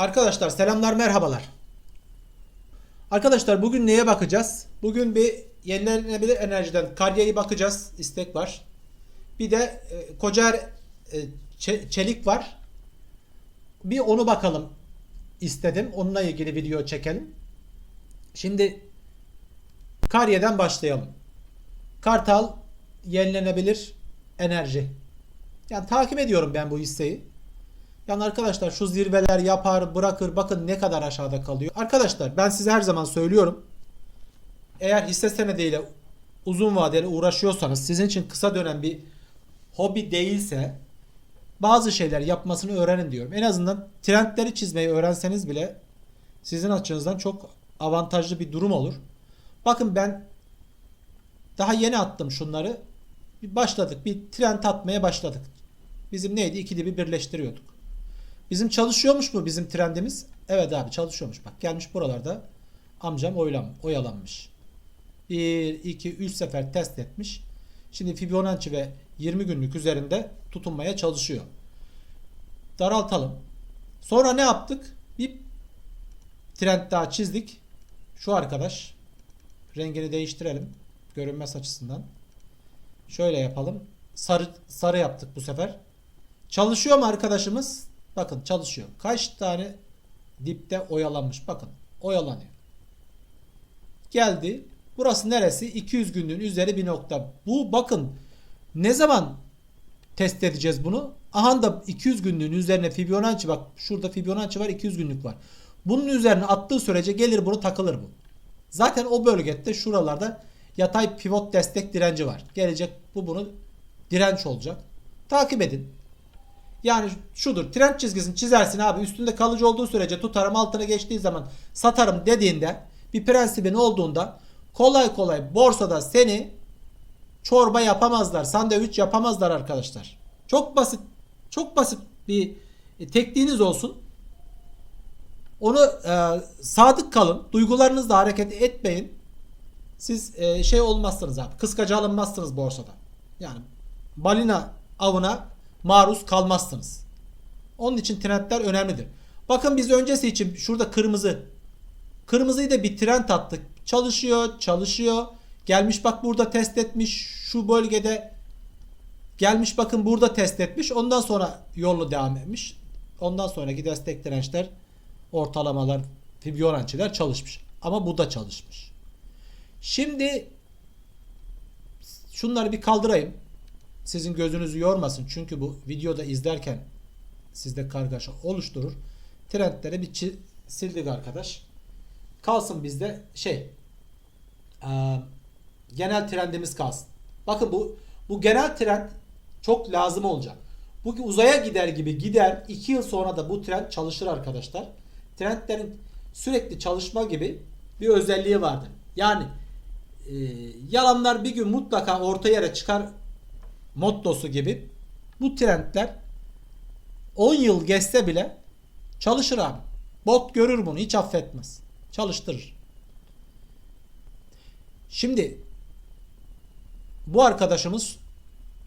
Arkadaşlar selamlar merhabalar. Arkadaşlar bugün neye bakacağız? Bugün bir yenilenebilir enerjiden Karya'yı bakacağız. İstek var. Bir de e, Kocaer e, Çe- Çelik var. Bir onu bakalım istedim. Onunla ilgili video çekelim. Şimdi Karya'dan başlayalım. Kartal yenilenebilir enerji. Yani takip ediyorum ben bu hisseyi. Yani arkadaşlar şu zirveler yapar bırakır bakın ne kadar aşağıda kalıyor. Arkadaşlar ben size her zaman söylüyorum. Eğer hisse senediyle uzun vadeli uğraşıyorsanız sizin için kısa dönem bir hobi değilse bazı şeyler yapmasını öğrenin diyorum. En azından trendleri çizmeyi öğrenseniz bile sizin açınızdan çok avantajlı bir durum olur. Bakın ben daha yeni attım şunları. Bir başladık. Bir trend atmaya başladık. Bizim neydi? İkili bir birleştiriyorduk. Bizim çalışıyormuş mu bizim trendimiz? Evet abi çalışıyormuş. Bak gelmiş buralarda amcam oylam, oyalanmış. 1, 2, 3 sefer test etmiş. Şimdi Fibonacci ve 20 günlük üzerinde tutunmaya çalışıyor. Daraltalım. Sonra ne yaptık? Bir trend daha çizdik. Şu arkadaş. Rengini değiştirelim. Görünmez açısından. Şöyle yapalım. Sarı, sarı yaptık bu sefer. Çalışıyor mu arkadaşımız? Bakın çalışıyor. Kaç tane dipte oyalanmış. Bakın oyalanıyor. Geldi. Burası neresi? 200 günlüğün üzeri bir nokta. Bu bakın ne zaman test edeceğiz bunu? Aha da 200 günlüğün üzerine Fibonacci bak şurada Fibonacci var 200 günlük var. Bunun üzerine attığı sürece gelir bunu takılır bu. Zaten o bölgede şuralarda yatay pivot destek direnci var. Gelecek bu bunu direnç olacak. Takip edin. Yani şudur trend çizgisini çizersin abi üstünde kalıcı olduğu sürece tutarım altına geçtiği zaman satarım dediğinde bir prensibin olduğunda kolay kolay borsada seni çorba yapamazlar sandviç yapamazlar arkadaşlar. Çok basit çok basit bir e, tekniğiniz olsun. Onu e, sadık kalın. Duygularınızla hareket etmeyin. Siz e, şey olmazsınız abi. Kıskaca alınmazsınız borsada. Yani balina avına maruz kalmazsınız. Onun için trendler önemlidir. Bakın biz öncesi için şurada kırmızı. Kırmızıyı da bir trend attık. Çalışıyor, çalışıyor. Gelmiş bak burada test etmiş. Şu bölgede gelmiş bakın burada test etmiş. Ondan sonra yolunu devam etmiş. Ondan sonraki destek dirençler, ortalamalar, Fibonacci'ler çalışmış. Ama bu da çalışmış. Şimdi şunları bir kaldırayım sizin gözünüzü yormasın. Çünkü bu videoda izlerken sizde kargaşa oluşturur. Trendleri bir sildik arkadaş. Kalsın bizde şey eee, genel trendimiz kalsın. Bakın bu bu genel trend çok lazım olacak. Bu uzaya gider gibi gider. 2 yıl sonra da bu trend çalışır arkadaşlar. Trendlerin sürekli çalışma gibi bir özelliği vardır. Yani e, yalanlar bir gün mutlaka orta yere çıkar mottosu gibi bu trendler 10 yıl geçse bile çalışır abi. Bot görür bunu hiç affetmez. Çalıştırır. Şimdi bu arkadaşımız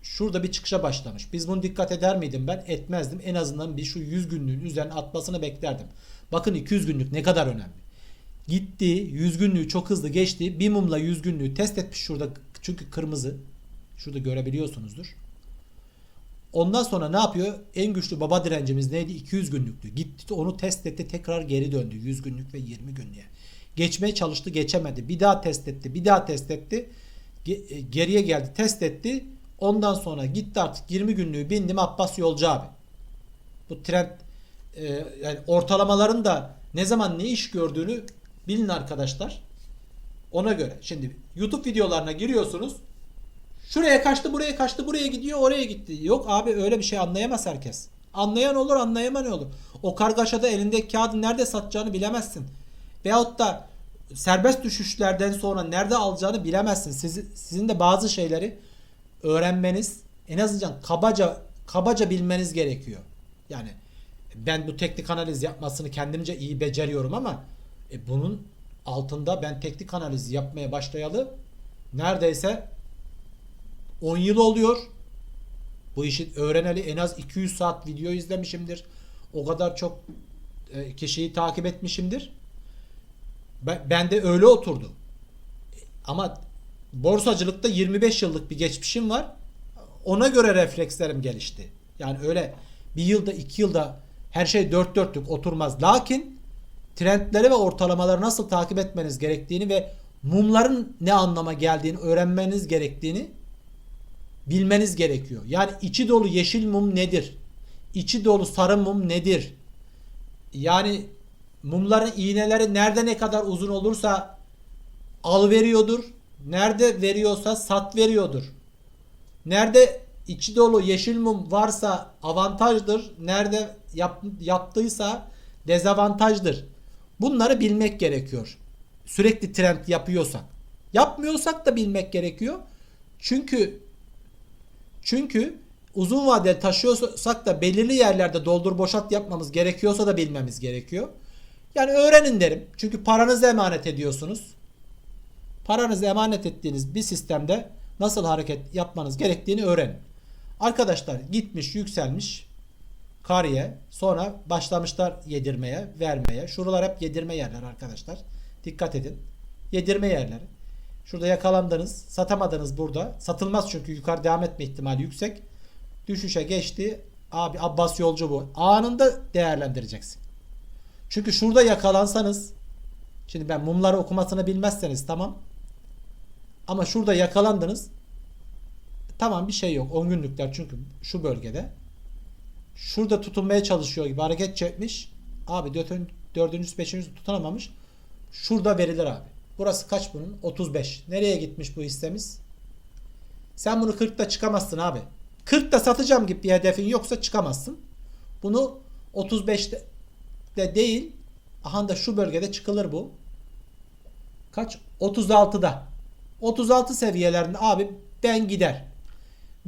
şurada bir çıkışa başlamış. Biz bunu dikkat eder miydim ben? Etmezdim. En azından bir şu 100 günlüğün üzerine atmasını beklerdim. Bakın 200 günlük ne kadar önemli. Gitti 100 günlüğü çok hızlı geçti. Bir mumla 100 günlüğü test etmiş şurada çünkü kırmızı. Şurada görebiliyorsunuzdur. Ondan sonra ne yapıyor? En güçlü baba direncimiz neydi? 200 günlüktü. Gitti onu test etti tekrar geri döndü. 100 günlük ve 20 günlüğe. Geçmeye çalıştı geçemedi. Bir daha test etti. Bir daha test etti. E, geriye geldi test etti. Ondan sonra gitti artık 20 günlüğü bindim Abbas Yolcu abi. Bu trend e, yani ortalamaların da ne zaman ne iş gördüğünü bilin arkadaşlar. Ona göre. Şimdi YouTube videolarına giriyorsunuz. Şuraya kaçtı, buraya kaçtı, buraya gidiyor, oraya gitti. Yok abi öyle bir şey anlayamaz herkes. Anlayan olur, anlayamayan olur. O kargaşada elindeki kağıdı nerede satacağını bilemezsin. Veyahut da serbest düşüşlerden sonra nerede alacağını bilemezsin. Sizi, sizin de bazı şeyleri öğrenmeniz, en azından kabaca kabaca bilmeniz gerekiyor. Yani ben bu teknik analiz yapmasını kendimce iyi beceriyorum ama e, bunun altında ben teknik analiz yapmaya başlayalı neredeyse 10 yıl oluyor. Bu işi öğreneli en az 200 saat video izlemişimdir. O kadar çok e, kişiyi takip etmişimdir. Ben, de öyle oturdu. Ama borsacılıkta 25 yıllık bir geçmişim var. Ona göre reflekslerim gelişti. Yani öyle bir yılda iki yılda her şey dört dörtlük oturmaz. Lakin trendleri ve ortalamaları nasıl takip etmeniz gerektiğini ve mumların ne anlama geldiğini öğrenmeniz gerektiğini bilmeniz gerekiyor. Yani içi dolu yeşil mum nedir? İçi dolu sarı mum nedir? Yani mumların iğneleri nerede ne kadar uzun olursa al veriyordur. Nerede veriyorsa sat veriyordur. Nerede içi dolu yeşil mum varsa avantajdır. Nerede yap, yaptıysa dezavantajdır. Bunları bilmek gerekiyor. Sürekli trend yapıyorsak. Yapmıyorsak da bilmek gerekiyor. Çünkü çünkü uzun vadeli taşıyorsak da belirli yerlerde doldur boşalt yapmamız gerekiyorsa da bilmemiz gerekiyor. Yani öğrenin derim. Çünkü paranızı emanet ediyorsunuz. Paranızı emanet ettiğiniz bir sistemde nasıl hareket yapmanız gerektiğini öğrenin. Arkadaşlar gitmiş yükselmiş kariye sonra başlamışlar yedirmeye vermeye. Şuralar hep yedirme yerler arkadaşlar. Dikkat edin. Yedirme yerleri. Şurada yakalandınız. Satamadınız burada. Satılmaz çünkü yukarı devam etme ihtimali yüksek. Düşüşe geçti. Abi Abbas yolcu bu. Anında değerlendireceksin. Çünkü şurada yakalansanız şimdi ben mumları okumasını bilmezseniz tamam. Ama şurada yakalandınız. Tamam bir şey yok. 10 günlükler çünkü şu bölgede. Şurada tutunmaya çalışıyor gibi hareket çekmiş. Abi dördüncü, dördüncüsü beşincisi tutunamamış. Şurada verilir abi. Burası kaç bunun? 35. Nereye gitmiş bu hissemiz? Sen bunu 40'ta çıkamazsın abi. 40'ta satacağım gibi bir hedefin yoksa çıkamazsın. Bunu 35'te de değil. Aha da şu bölgede çıkılır bu. Kaç? 36'da. 36 seviyelerinde abi ben gider.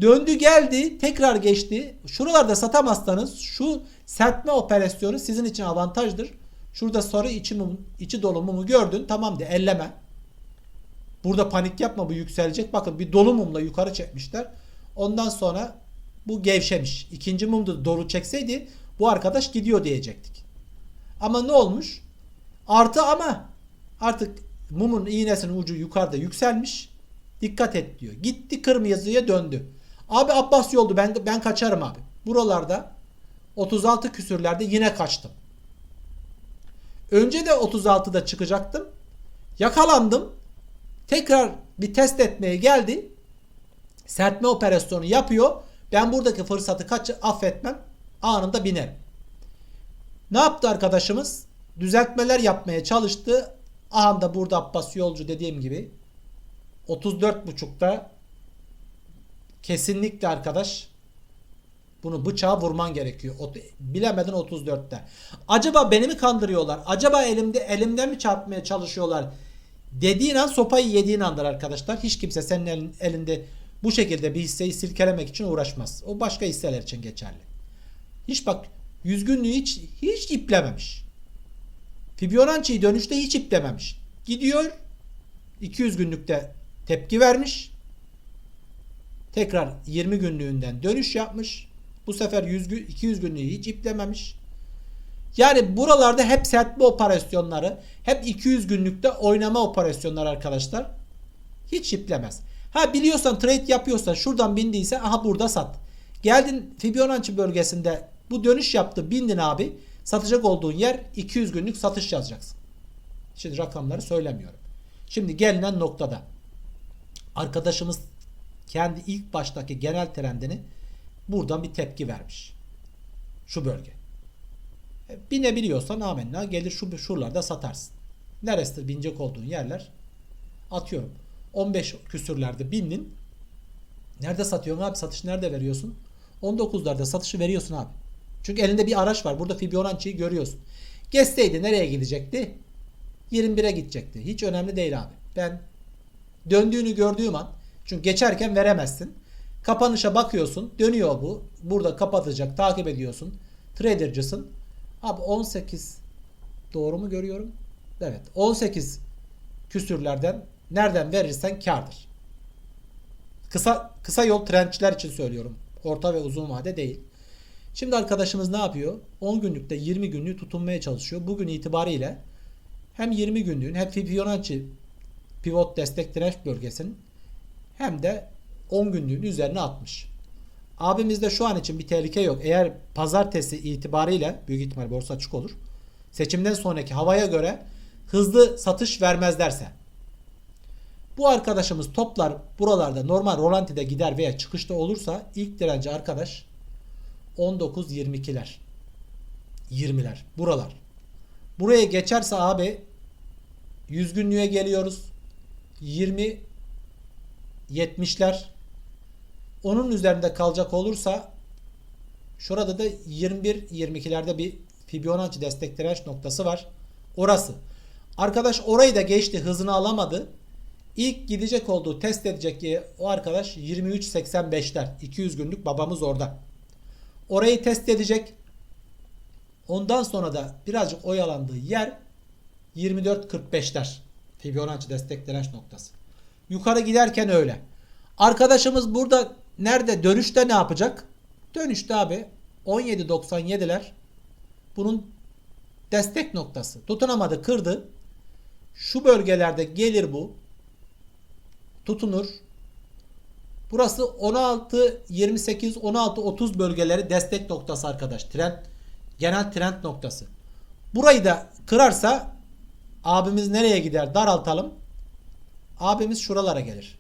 Döndü geldi tekrar geçti. Şuralarda satamazsanız şu serpme operasyonu sizin için avantajdır. Şurada sarı içi, mum, içi dolu mumu gördün tamam de elleme. Burada panik yapma bu yükselecek. Bakın bir dolu mumla yukarı çekmişler. Ondan sonra bu gevşemiş. İkinci mum da dolu çekseydi bu arkadaş gidiyor diyecektik. Ama ne olmuş? Artı ama artık mumun iğnesinin ucu yukarıda yükselmiş. Dikkat et diyor. Gitti kırmızıya döndü. Abi Abbas yoldu ben ben kaçarım abi. Buralarda 36 küsürlerde yine kaçtım. Önce de 36'da çıkacaktım. Yakalandım. Tekrar bir test etmeye geldi. Sertme operasyonu yapıyor. Ben buradaki fırsatı kaç affetmem. Anında binerim. Ne yaptı arkadaşımız? Düzeltmeler yapmaya çalıştı. Aha da burada Abbas Yolcu dediğim gibi 34.5'ta kesinlikle arkadaş bunu bıçağa vurman gerekiyor. O, bilemedin 34'te. Acaba beni mi kandırıyorlar? Acaba elimde elimden mi çarpmaya çalışıyorlar? Dediğin an sopayı yediğin andır arkadaşlar. Hiç kimse senin elin, elinde bu şekilde bir hisseyi silkelemek için uğraşmaz. O başka hisseler için geçerli. Hiç bak yüz günlüğü hiç hiç iplememiş. Fibonacci'yi dönüşte hiç iplememiş. Gidiyor 200 günlükte tepki vermiş. Tekrar 20 günlüğünden dönüş yapmış. Bu sefer 100 gün, 200 günlüğü hiç iplememiş. Yani buralarda hep sertme operasyonları, hep 200 günlükte oynama operasyonları arkadaşlar. Hiç iplemez. Ha biliyorsan trade yapıyorsan şuradan bindiyse aha burada sat. Geldin Fibonacci bölgesinde bu dönüş yaptı bindin abi. Satacak olduğun yer 200 günlük satış yazacaksın. Şimdi rakamları söylemiyorum. Şimdi gelinen noktada arkadaşımız kendi ilk baştaki genel trendini buradan bir tepki vermiş. Şu bölge. E, binebiliyorsan amenna gelir şu şuralarda satarsın. Neresidir binecek olduğun yerler? Atıyorum. 15 küsürlerde bindin. Nerede satıyorsun abi? Satış nerede veriyorsun? 19'larda satışı veriyorsun abi. Çünkü elinde bir araç var. Burada Fibonacci'yi görüyorsun. Geçseydi nereye gidecekti? 21'e gidecekti. Hiç önemli değil abi. Ben döndüğünü gördüğüm an çünkü geçerken veremezsin. Kapanışa bakıyorsun. Dönüyor bu. Burada kapatacak. Takip ediyorsun. Trader'cısın. Abi 18 doğru mu görüyorum? Evet. 18 küsürlerden nereden verirsen kardır. Kısa kısa yol trendçiler için söylüyorum. Orta ve uzun vade değil. Şimdi arkadaşımız ne yapıyor? 10 günlükte 20 günlüğü tutunmaya çalışıyor. Bugün itibariyle hem 20 günlüğün hem Fibonacci pivot destek direnç bölgesinin hem de 10 günlüğün üzerine atmış. Abimizde şu an için bir tehlike yok. Eğer pazartesi itibariyle büyük ihtimal borsa açık olur. Seçimden sonraki havaya göre hızlı satış vermezlerse. Bu arkadaşımız toplar buralarda normal rolantide gider veya çıkışta olursa ilk direnci arkadaş 19-22'ler. 20'ler. Buralar. Buraya geçerse abi 100 günlüğe geliyoruz. 20 70'ler. Onun üzerinde kalacak olursa şurada da 21-22'lerde bir Fibonacci destek direnç noktası var. Orası. Arkadaş orayı da geçti. Hızını alamadı. İlk gidecek olduğu test edecek ki o arkadaş 23.85'ler. 200 günlük babamız orada. Orayı test edecek. Ondan sonra da birazcık oyalandığı yer 24.45'ler. Fibonacci destek direnç noktası. Yukarı giderken öyle. Arkadaşımız burada nerede dönüşte ne yapacak? Dönüşte abi 17.97'ler bunun destek noktası. Tutunamadı, kırdı. Şu bölgelerde gelir bu. Tutunur. Burası 16 28 16 30 bölgeleri destek noktası arkadaş. Trend genel trend noktası. Burayı da kırarsa abimiz nereye gider? Daraltalım. Abimiz şuralara gelir.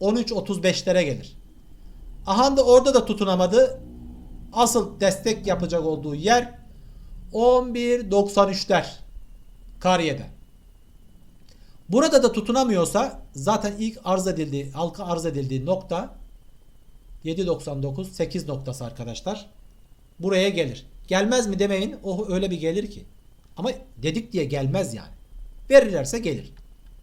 13.35'lere gelir. Aha da orada da tutunamadı. Asıl destek yapacak olduğu yer 11.93'ler. Kariye'de. Burada da tutunamıyorsa zaten ilk arz edildiği, halka arz edildiği nokta 7.99 8 noktası arkadaşlar. Buraya gelir. Gelmez mi demeyin. O öyle bir gelir ki. Ama dedik diye gelmez yani. Verirlerse gelir.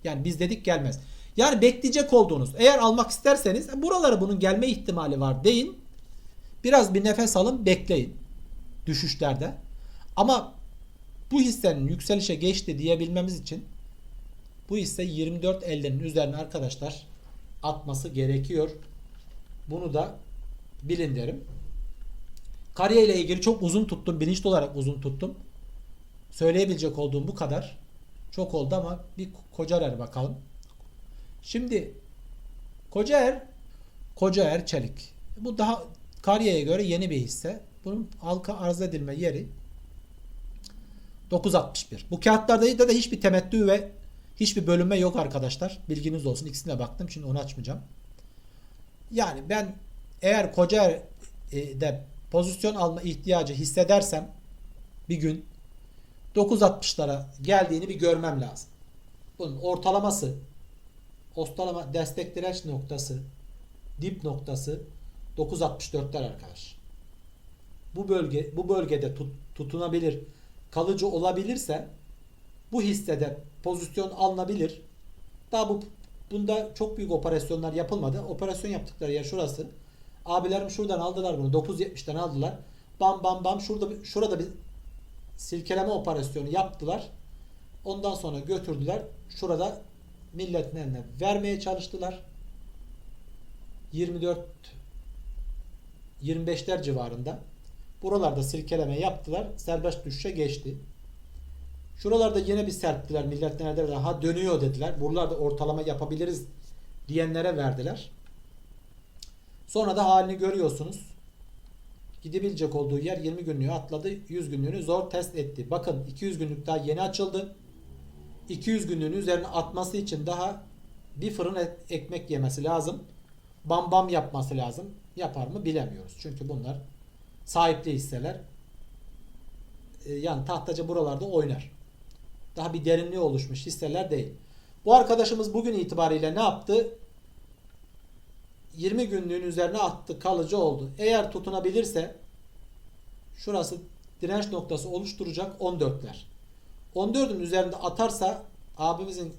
Yani biz dedik gelmez. Yani bekleyecek olduğunuz eğer almak isterseniz buralara bunun gelme ihtimali var deyin. Biraz bir nefes alın bekleyin. Düşüşlerde. Ama bu hissenin yükselişe geçti diyebilmemiz için bu hisse 24 ellerin üzerine arkadaşlar atması gerekiyor. Bunu da bilin derim. Kariye ile ilgili çok uzun tuttum. Bilinçli olarak uzun tuttum. Söyleyebilecek olduğum bu kadar. Çok oldu ama bir Kocaer bakalım. Şimdi Kocaer Kocaer Çelik. Bu daha Kariye'ye göre yeni bir hisse. Bunun halka arz edilme yeri 961. Bu kağıtlarda da, da hiçbir temettü ve hiçbir bölünme yok arkadaşlar. Bilginiz olsun. İkisine baktım. Şimdi onu açmayacağım. Yani ben eğer Kocaer'de pozisyon alma ihtiyacı hissedersem bir gün 9.60'lara geldiğini bir görmem lazım. Bunun ortalaması ortalama destek direnç noktası dip noktası 9.64'ler arkadaş. Bu bölge bu bölgede tut, tutunabilir, kalıcı olabilirse bu hissede pozisyon alınabilir. Daha bu bunda çok büyük operasyonlar yapılmadı. Operasyon yaptıkları yer şurası. Abilerim şuradan aldılar bunu. 9.70'ten aldılar. Bam bam bam şurada şurada bir silkeleme operasyonu yaptılar. Ondan sonra götürdüler. Şurada milletin eline vermeye çalıştılar. 24 25'ler civarında. Buralarda silkeleme yaptılar. Serbest düşüşe geçti. Şuralarda yine bir serptiler. Millet nerede daha dönüyor dediler. Buralarda ortalama yapabiliriz diyenlere verdiler. Sonra da halini görüyorsunuz. Gidebilecek olduğu yer 20 günlüğü atladı. 100 günlüğünü zor test etti. Bakın 200 günlük daha yeni açıldı. 200 günlüğün üzerine atması için daha bir fırın ekmek yemesi lazım. Bam bam yapması lazım. Yapar mı bilemiyoruz. Çünkü bunlar sahipli hisseler. Ee, yani tahtacı buralarda oynar. Daha bir derinliği oluşmuş hisseler değil. Bu arkadaşımız bugün itibariyle ne yaptı? 20 günlüğün üzerine attı. Kalıcı oldu. Eğer tutunabilirse şurası direnç noktası oluşturacak 14'ler. 14'ün üzerinde atarsa abimizin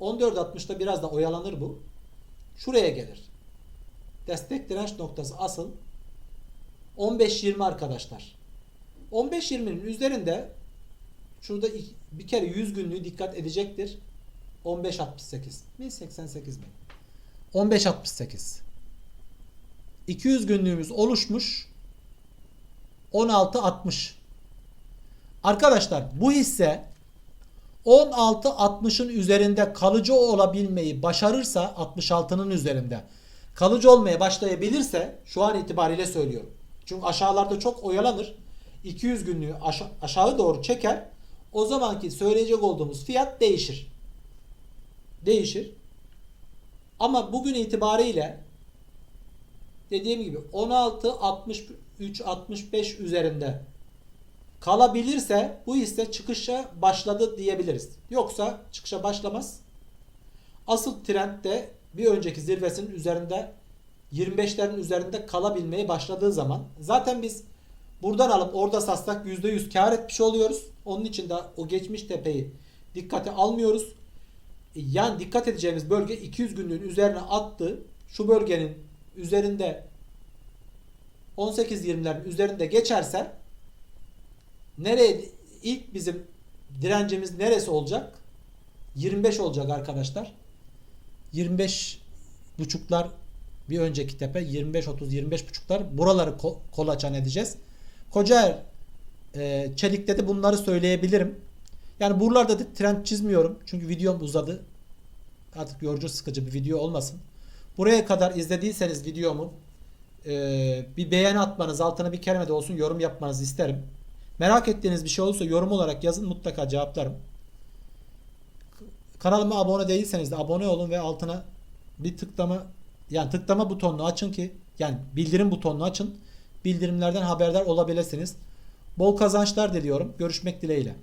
14.60'da biraz da oyalanır bu. Şuraya gelir. Destek direnç noktası asıl 15-20 arkadaşlar. 15-20'nin üzerinde şurada bir kere 100 günlüğü dikkat edecektir. 15.68 mi 88 mi? 15.68. 200 günlüğümüz oluşmuş. 16.60. Arkadaşlar bu hisse 16.60'ın üzerinde kalıcı olabilmeyi başarırsa 66'nın üzerinde kalıcı olmaya başlayabilirse şu an itibariyle söylüyorum. Çünkü aşağılarda çok oyalanır. 200 günlüğü aşa- aşağı doğru çeker. O zamanki söyleyecek olduğumuz fiyat değişir. Değişir. Ama bugün itibariyle dediğim gibi 16 63 65 üzerinde kalabilirse bu hisse çıkışa başladı diyebiliriz. Yoksa çıkışa başlamaz. Asıl trend de bir önceki zirvesinin üzerinde 25'lerin üzerinde kalabilmeye başladığı zaman zaten biz buradan alıp orada satsak %100 kar etmiş oluyoruz. Onun için de o geçmiş tepeyi dikkate almıyoruz. Yani dikkat edeceğimiz bölge 200 günlüğün üzerine attı. Şu bölgenin üzerinde 18-20'lerin üzerinde geçerse nereye ilk bizim direncimiz neresi olacak? 25 olacak arkadaşlar. 25 buçuklar bir önceki tepe 25 30 25 buçuklar buraları ko- kolaçan edeceğiz. Kocaer e, Çelik'te de bunları söyleyebilirim. Yani buralarda da trend çizmiyorum. Çünkü videom uzadı. Artık yorucu sıkıcı bir video olmasın. Buraya kadar izlediyseniz videomu e, bir beğeni atmanız, altına bir kelime de olsun yorum yapmanızı isterim. Merak ettiğiniz bir şey olursa yorum olarak yazın mutlaka cevaplarım. Kanalıma abone değilseniz de abone olun ve altına bir tıklama yani tıklama butonunu açın ki yani bildirim butonunu açın. Bildirimlerden haberdar olabilirsiniz. Bol kazançlar diliyorum. Görüşmek dileğiyle.